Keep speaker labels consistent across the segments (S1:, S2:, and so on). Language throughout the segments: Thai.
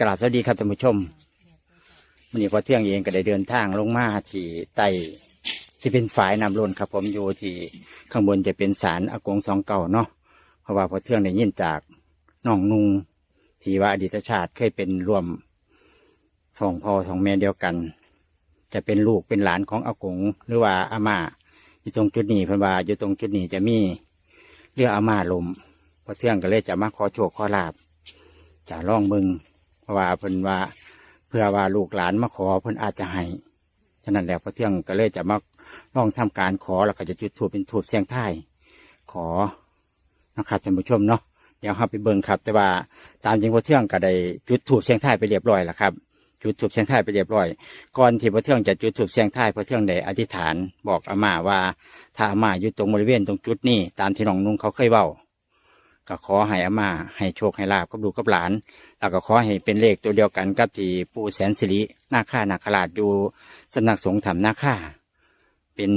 S1: กราบสวัสดีครับท่านผู้ชมวันนี้พอเที่ยงเองก็ได้เดินทางลงมาที่ใต้ที่เป็นฝายน้ำล้นครับ ผมอยู่ที่ข้างบนจะเป็นศาลอากงสองเก่าเนาะเพราะว่าพอเที่ยงได้ยินจากน้องนุงที่ว่าอดีตชาติเคยเป็นรวมทองพ่อทองแม่เดียวกัน จะเป็นลูกเป็นหลานของอากงหรือว่าอาม่าอยู่ตรงจุดนี้เพิ่นว่าอยู่ตรงจุดนี้จะมีเรืออาม่าลมพอเที่ยงก็เลยจะมาขอโชคขอลาบจะล่องมึง เพราะว่าเพิ่นว่า เพื่อว่าลูกหลานมาขอเพิ่นอาจจะให้ฉะนั้นแล้วพอเที่ยงก็เลยจะมาลองทำการขอแล้วก็จะจุดถูปเป็นถูปเสียงท้ายขอนะครับท่านผู้ชมเนาะเดี๋ยวเราไปเบิ่งครับ แต่ว่าตามจริงพอเที่ยงก็ได้จุดถูปเสียงท้ายไปเรียบร้อยแล้วครับจุดถูปเสียงท้ายไปเรียบร้อย ก่อนที่พอเที่ยงจะจุดถูปเสียงท้ายพอเที่ยงได้อธิษฐานบอกอาม่าว่าถ้าอาม่าอยู่ตรงบริเวณตรงจุดนี้ตามที่น้องนุ่งเขาเคยเว้า ก็ขอให้อามาให้โชคให้ลาบกับลูกกับหลาน แล้วก็ขอให้เป็นเลขตัวเดียวกันกับที่ปู่แสนสิรินาค่านาคราชอยู่สำนักสงฆ์ธรรมนาค่าเป็น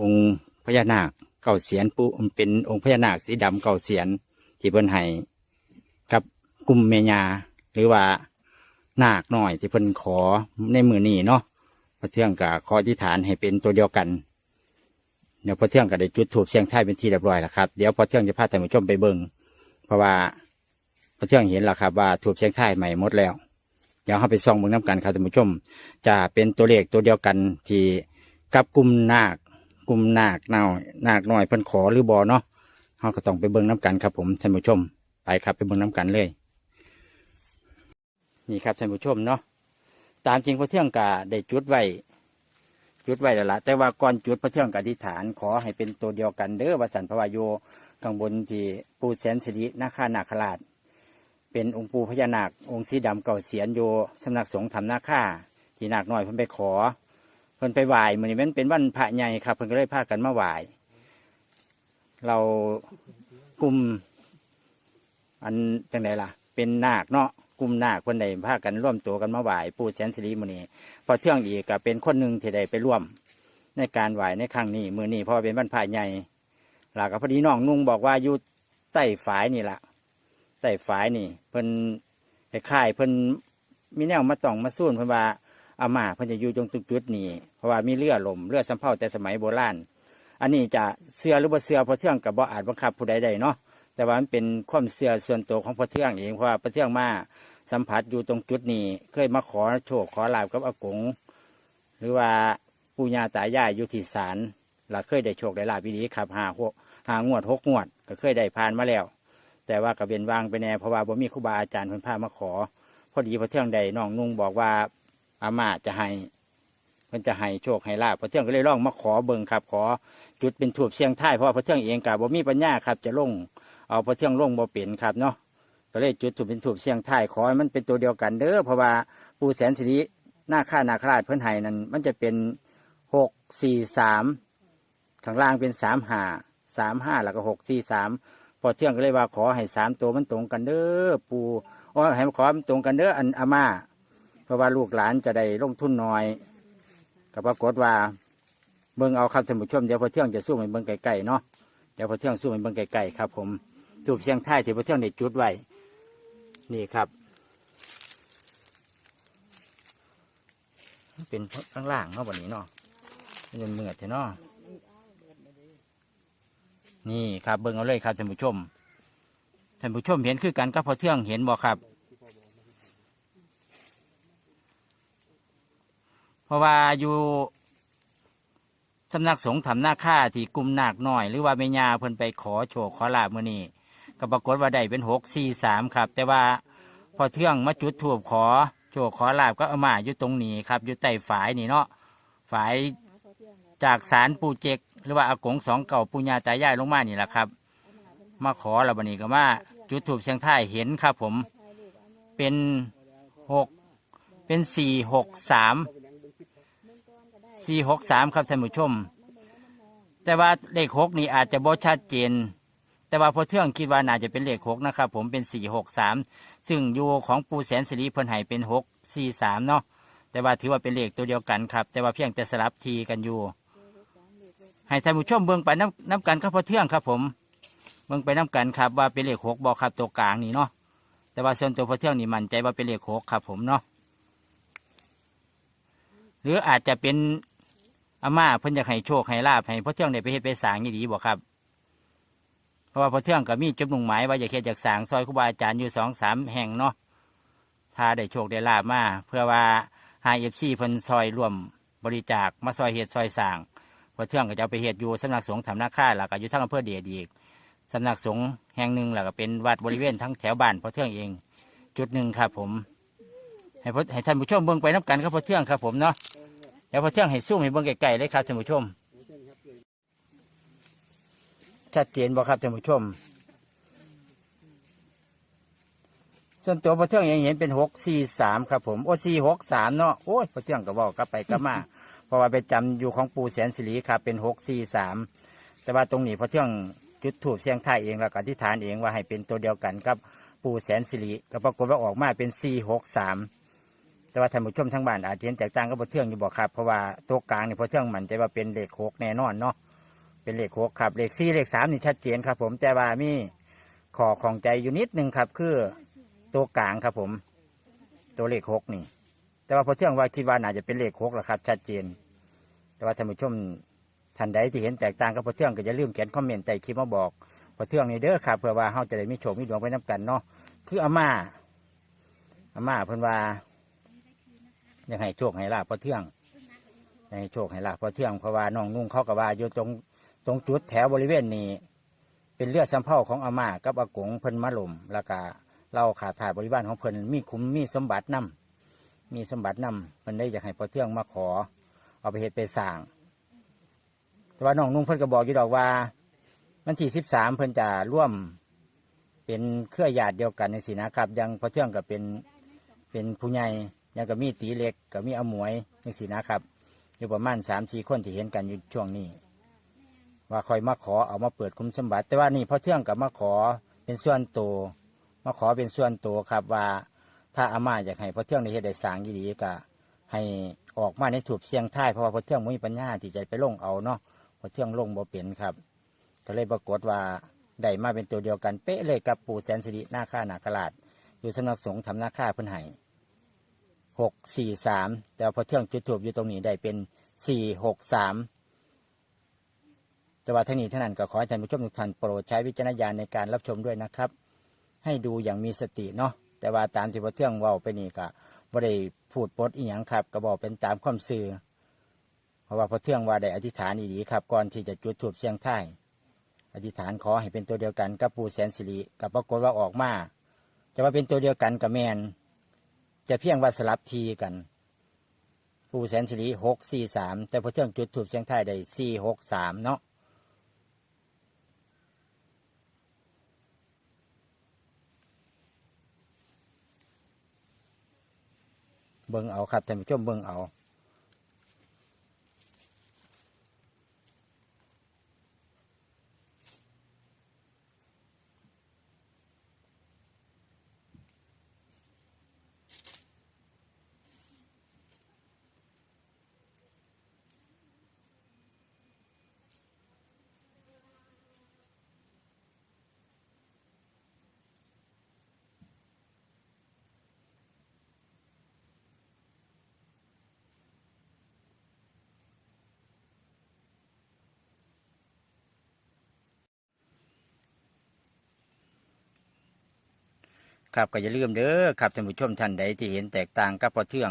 S1: องค์พญานาคเก่าเสียนปู่เป็นองค์พญานาคสีดำเก่าเสียนที่เพิ่นให้กับกุมเมญาหรือว่านาคน้อยที่เพิ่นขอในมือนี้เนาะพระเทื่องกับขออธิษฐานให้เป็นตัวเดียวกันเดี๋ยวพอเที่ยงก็ได้จุดถูปเสียงไทายเป็นที่เรียบร้อยแล้วครับเดี๋ยวพอเที่ยงจะพาท่านผู้ชมไปเบิ่ง เพราะว่าพอเที่ยงเห็นแล้วครับว่าถูปเสียงไทายใหม่หมดแล้ว เดี๋ยวเราไปส่องเบิ่งน้ำกันครับท่านผู้ชม จะเป็นตัวเลขตัวเดียวกันที่กับกลุ่มนาคกลุ่มนาคเน่านาคน้อยเพิ่นขอหรือบอเนาะเราก็ต้องไปเบิ่งน้ำกันครับ ผมท่านผู้ชม ไปครับไปเบิ่งน้ำกันเลย นี่ครับท่านผู้ชมเนาะตามจริงพอเที่ยงกาได้จุดไว้จุดไว้แล้วละแต่ว่าก่อนจุดพระเที่ยงกอธิษฐานขอให้เป็นตัวเดียวกันเด้อวสันพระวายโย ข้างบนที่ปูแสนสิรินาคานาคราช เป็นองค์ปูพญานาคองค์สีดำเก่าเสียนโยสำนักสงฆ์ธรรมนาคาที่นาคน้อยเพิ่นไปขอ เพิ่นไปไหว้มือนี้มันเป็นวันพระใหญ่ครับเพิ่นก็เลยพากันมาไหว้เรากลุ่ม อันจังไดล่ะ เป็นนาคเนาะกลุ่มนาคเพิ่นได้พากันร่วมตัวกันมาไหว้ปูแสนสิริมือนี้พอเที่ยงอีกก็เป็นคนหนึ่งที่ได้ไปร่วมในการไหวในครั้งนี้มือนี้เพราะเป็นบ้านพายใหญ่ หลักกับพอดีน้องนุ่งบอกว่าอยู่ใต้ฝายนี่แหละใต้ฝายนี่เพิ่นไปค่ายเพิ่นมีแนวมาต้องมาสู้นเพิ่นว่าอามาเพิ่นจะอยู่ตรงจุดๆนี้เพราะว่ามีเรือลมเรือสำเภาแต่สมัยโบราณอันนี้จะเสือหรือบ่เสือพอเที่ยงกับบ่อาจบังคับผู้ใดได้เนาะแต่ว่ามันเป็นความเสือส่วนตัวของพอเที่ยงเองเพราะว่าพอเที่ยงมาสัมผัสอยู่ตรงจุดนี้ เคยมาขอโชคขอลาบกับอากง หรือว่าปู่ย่าตายายอยู่ที่ศาล เราเคยได้โชคได้ลาบวิดีครับหาหกหางวดหกงวด ก็เคยได้ผ่านมาแล้ว แต่ว่าก็เป็นวางไปแน่เพราะว่าบ่มีครูบาอาจารย์เพิ่นพามาขอ พอดีพอเที่ยงใดน้องนุ่งบอกว่าอาม่าจะให้เพิ่นจะให้โชคให้ลาบพอเที่ยงก็เลยร้องมาขอเบิ่งครับ ขอจุดเป็นถูบเสียงท้ายเพราะว่าพอเที่ยงเองกับบ่มีปัญญาครับ จะลงเอาพอเที่ยงลงบ่เป็นครับเนาะก็เลยจุดถูกเป็นถูกเสียงท้ายขอให้มันเป็นตัวเดียวกันเด้อเพราะว่าปูแสนสิริหน้าค่านาคราชเพิ่นไห้นั้นมันจะเป็นหกสี่สาม ข้างล่างเป็นสามห้าสามห้าแล้วก็หกสี่สามพอเที่ยงก็เลยว่าขอให้สามตัวมันตรงกันเด้อปูอ๋อให้มันขอมันตรงกันเด้ออันอาม่า เพราะว่าลูกหลานจะได้ลงทุนน้อยก็ปรากฏว่าเบิ่งเอาครับท่านผู้ชมเดี๋ยวพอเที่ยงจะสู้ให้เบิ่งไกลๆเนาะเดี๋ยวพอเที่ยงสู้ให้เบิ่งไกลๆครับ ผมถูกเสียงท้ายที่พระเที่ยงได้จุดไว้นี่ครับเป็นข้างล่างเนาะวันนี้เนาะเป็นเหมือดใช่เนาะ นี่ครับเบิ่งเอาเลยครับท่านผู้ชมท่านผู้ชมเห็นคือกันกับพอเที่ยงเห็นบ่ครับ เพราะว่าอยู่สำนักสงฆ์ทำหน้าค่าที่กลุ่มนาคน้อย หรือว่าเมญาเพิ่นไปขอโชคขอลาบมื้อนี้ก็ปรากฏว่าได้เป็นหกสี่สามครับ แต่ว่าพอเที่ยงมาจุดถูบขอโชคขอลาบก็เอามาอยู่ตรงนี้ครับ อยู่ใต้ฝายนี่เนาะฝายจากศาลปู่เจก หรือว่าอากงสองเก่าปู่ย่าตายายลงมานี่แหละครับ มาขอแล้วบันนี้ก็มาจุดถูบเชียงท้ายเห็นครับ ผมเป็นหกเป็นสี่หกสามสี่หกสามครับท่านผู้ชม แต่ว่าเลขหกนี่อาจจะบ่ชัดเจน แต่ว่าพอเทื่องคิดว่าน่าจะเป็นเลขหกนะครับผมเป็นสี่หกสามซึ่งอยู่ของปูแสนสิริเพิ่นให้เป็นหกสี่สามเนาะแต่ว่าถือว่าเป็นเลขตัวเดียวกันครับ แต่ว่าเพียงแต่สลับทีกันอยู่ ให้ท่านผู้ชมเบิ่งไปน้ำน้ำกันครับพอเทื่องครับ ผมเบิ่งไปน้ำกันครับ ว่าเป็นเลขหกบอกครับตัวกลางนี่เนาะแต่ว่าส่วนตัวพอเที่ยงนี่มั่นใจว่าเป็นเลขหกครับ ผมเนาะหรืออาจจะเป็นอาม่าเพิ่นอยากให้โชคให้ลาบให้พอเที่ยงได้ไปเฮ็ดไปสางนี่ดีบ่ครับเพราะว่าพอเที่ยงก็มีจุดมุ่งหมายว่าอยากเฮ็ดจากสางซอยครูบาอาจารย์อยู่สองสามแห่งเนาะถ้าได้โชคได้ลาบมาเพื่อว่าหาเอฟซีเพิ่นซอยร่วมบริจาคมาซอยเฮ็ดซอยสาง พอเที่ยงก็จะเอาไปเฮ็ดอยู่สำนักสงฆ์ธรรมนาคาแล้วก็อยู่ทั้งอำเภอเดียดอีกสำนักสงฆ์แห่งหนึ่งแล้วก็เป็นวัดบริเวณทั้งแถวบ้านพอเที่ยงเอง จุดหนึ่งครับผม ให้พให้ท่านผู้ชมเบิ่งไปน้กันครับพอเที่ยงครับผมเนาะเดี๋ยวพอเที่ยงให้ซูมให้เบิ่งไกลๆเลยครับท่านผู้ชมชัดเจนบ่ครับท่านผู้ชม ส่วนตัวพอเที่ยงยังเห็นเป็นหกสี่สามครับผม โอ้สี่หกสามเนาะโอ้ยพอเที่ยงก็บอกกลับไปกลับมา เพราะว่าไปจำอยู่ของปู่แสนสิริครับเป็นหกสี่สามแต่ว่าตรงนี้พอเที่ยงจุดถูกเสียงไทายเองแล้วก็อธิษฐานเองว่าให้เป็นตัวเดียวกันกับปู่แสนสิริก็ปรากฏว่าออกมาเป็นสี่หกสามแต่ว่าท่านผู้ชมทั้งบ้านอาจจะเห็นแตกต่างกับพอเที่ยงอยู่บอกครับเพราะว่าตัวกลางนี่พอเที่ยงมันใจว่าเป็นเลขหกแน่นอนเนาะเป็นเลขหกครับเลขสี่เลขสามนี่ชัดเจนครับผมแต่ว่ามีขอของใจอยู่นิดนึงครับ คือตัวกลางครับผม ตัวเลขหกนี่ แต่ว่าพอเที่ยงว่าคิดว่าน่าจะเป็นเลขหกแหละครับ ชัดเจน แต่ว่าท่านผู้ชมท่านใดที่เห็นแตกต่างกับพอเที่ยงก็อย่าลืมเขียนคอมเมนต์ใต้คลิปมาบอกพอเที่ยงนี่เด้อครับเพื่อว่าเราจะได้มีโชคมีดวงไปน้กันเนาะคืออาม่าอาม่าเพิ่นว่าอยากให้โชคให้ลาภพอเที่ยงอยากให้โชคให้ลาภพอเที่ยงเพราะว่าน้องนุ่งเขาก็ว่าอยู่ตรงตรงจุดแถวบริเวณนี้ เป็นเลือดสำเภาของอาม่ากับอากงเพิ่นมาหล่มแล้วก็เราขาดถ่ายบริวารของเพิ่นมีคุ้มมีสมบัตินํ มีสมบัตินำเพิ่นได้อยากให้พอเที่ยงมาขอ เอาไปเฮ็ดไปสร้าง แต่ว่าน้องนุ่งเพิ่นก็บอกอยู่ดอกว่าวันที่สิบสามเพิ่นจะร่วมเป็นเครือญาติเดียวกันในสินะครับยังพอเที่ยงก็เป็นเป็นผู้ใหญ่ยังก็มีตีเล็กก็มีอมวยในสินะครับ อยู่ประมาณสามสี่คนที่เห็นกันอยู่ช่วงนี้ ว่าคอยมาขอเอามาเปิดคุ้มสมบัติ แต่ว่านี่พอเที่ยงกับมาขอเป็นส่วนตัวมาขอเป็นส่วนตัวครับว่า ถ้าอาม่าอยากให้พอเที่ยงในเฮ็ดได้สร้างดีๆก็ให้ออกมาในถูกเสียงท้ายเพราะว่าพอเที่ยงไม่มีปัญญาที่จะไปลงเอาเนาะพอเที่ยงลงบ่เป็นครับ ก็เลยปรากฏว่าได้มาเป็นตัวเดียวกันเป๊ะเลยกับปู่แสนสิริหน้าค่านาคราชอยู่สำนักสงฆ์ทำหน้าค่าเพิ่นให้หกสี่สามแต่พอเที่ยงจุดถูกอยู่ตรงนี้ได้เป็นสี่หกสามแต่ว่าทั้งนี้ทั้งนั้นก็ขอให้ท่านผู้ชมทุกท่านโปรดใช้วิจารณญาณในการรับชมด้วยนะครับ ให้ดูอย่างมีสติเนาะ แต่ว่าตามที่พระเที่ยงเว่าไปนี่ก็บ่ได้พูดปดอีหยังครับก็บอกเป็นตามความสื่อเพราะว่าพระเที่ยงว่าได้อธิษฐานดีๆครับ ก่อนที่จะจุดถูบเสียงท้ายอธิษฐานขอให้เป็นตัวเดียวกันกับปู่แสนสิริกับปรากฏว่าออกมาจะว่าเป็นตัวเดียวกันกับแมนจะเพียงว่าสลับทีกัน ปู่แสนสิริหกสี่สามแต่พระเที่ยงจุดถูบเสียงท้ายได้สี่หกสามเนาะ บิ่งเอาครับท่านผู้ชมเบิ่งเอา ครับก็อย่าลืมเด้อครับท่านผู้ชมท่านใดที่เห็นแตกต่างกับพอเทือง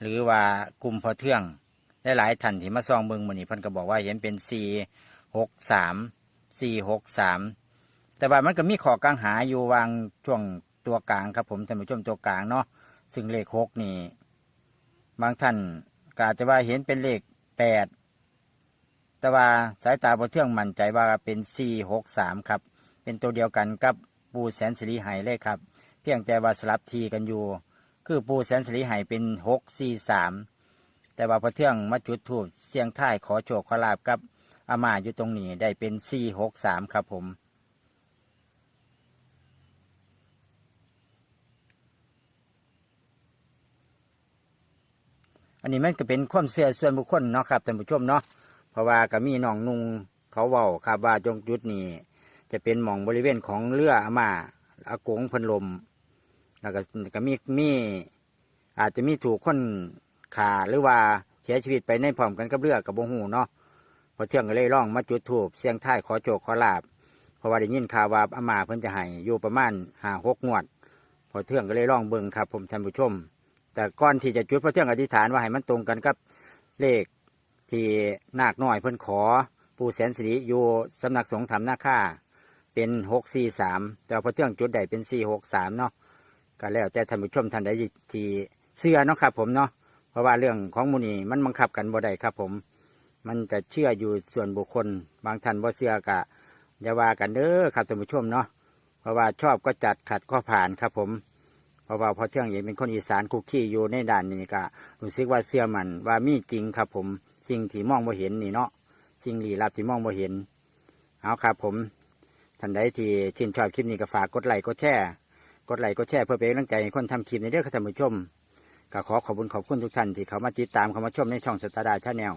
S1: หรือว่ากลุ่มพอเทืองหลายๆท่านที่มาซองเบิงมื้อนี้เพิ่นก็บอกว่าเห็นเป็นสี่หกสามสี่หกสามแต่ว่ามันก็มีขอกลางหาอยู่วางช่วงตัวกลางครับผมท่านผู้ชมตัวกลางเนาะซึ่งเลขหกนี่บางท่านก็อาจจะว่าเห็นเป็นเลขแปดแต่ว่าสายตาพอเทืองมั่นใจว่าเป็นสี่หกสามครับ เป็นตัวเดียวกันกับปูแสนสิริไหเลยครับ เพียงแต่ว่าสลับทีกันอยู่ คือปูแสนสิริไหเป็นหกสี่สามแต่ว่าพอเที่ยงมาจุดถูกเสียงท้ายขอโชคขอลาบกับอามาอยู่ตรงนี้ได้เป็นสี่หกสามครับผมอันนี้มันก็เป็นความเชื่อส่วนบุคคลเนาะครับท่านผู้ชมเนาะเพราะว่าก็มีน้องนุงเขาเว้าครับว่าจงจุดนี้จะเป็นหม่องบริเวณของเรืออามาอากงพันลม แล้วก็ก็มีมีอาจจะมีถูกคนขาหรือว่าเสียชีวิตไปในพร้อมกันกับเรือกับวงหูเนาะพอเที่ยงก็เลยร้องมาจุดถูกเสียงท้ายขอโจกขอลาบเพราะว่าได้ยินข่าวว่าอามาเพิ่นจะให้อยู่ประมาณห้าหกงวด พอเที่ยงก็เลยร้องเบิ่งครับ ผมท่านผู้ชม แต่ก่อนที่จะจุดพอเที่ยงอธิษฐานว่าให้มันตรงกันกับเลขที่นาคน้อยเพิ่นขอปู่แสนสิริอยู่สำนักสงฆ์ธรรมนาค่าเป็นหกสี่สามแต่พอเที่ยงจุดใดเป็นสี่หกสามเนาะ ก็แล้วแต่ท่านผู้ชมท่านใดที่เชื่อเนาะครับผมเนาะเพราะว่าเรื่องของมูนีมันบังคับกันบ่ได้ครับผม มันจะเชื่ออยู่ส่วนบุคคล บางท่านบ่เชื่อกะอย่าว่ากันเด้อครับท่านผู้ชมเนาะเพราะว่าชอบก็จัดขัดก็ผ่านครับผม เพราะว่าพอเที่ยงเองเป็นคนอีสานคุกคีอยู่ในด่านนี้ก็รู้สึกว่าเชื่อมันว่ามีจริงครับผมสิ่งที่มองบ่เห็นนี่เนาะสิ่งลี้ลับที่มองบ่เห็นเอาครับผมท่านใดที่ชื่นชอบคลิปนี้ก็ฝากกดไลค์กดแชร์ กดไลค์กดแชร์เพื่อเป็นกำลังใจให้คนทำคลิปในเรื่องท่านผู้ชมก็ขอขอบคุณขอบคุณทุกท่านที่เขามาติดตามเขามาชมในช่องสตาร์ดาชาแนล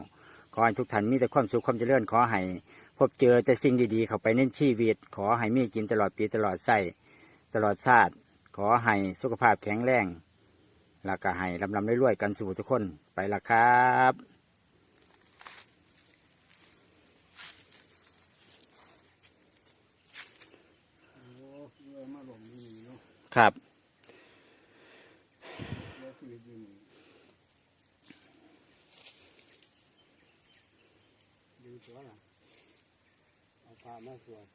S1: ขอให้ทุกท่านมีแต่ความสุขความเจริญขอให้พบเจอแต่สิ่งดีๆ เข้าไปในชีวิต ขอให้มีกินตลอดปีตลอดไส้ตลอดชาติ ขอให้สุขภาพแข็งแรงแล้วก็ให้ลำลำรวยๆกันสู่ทุกคนไปละครับ
S2: โอ้เรือมาหลงนี่เนาะ
S1: ครับ
S2: อยู่ตัวล่ะเอาพามาสวด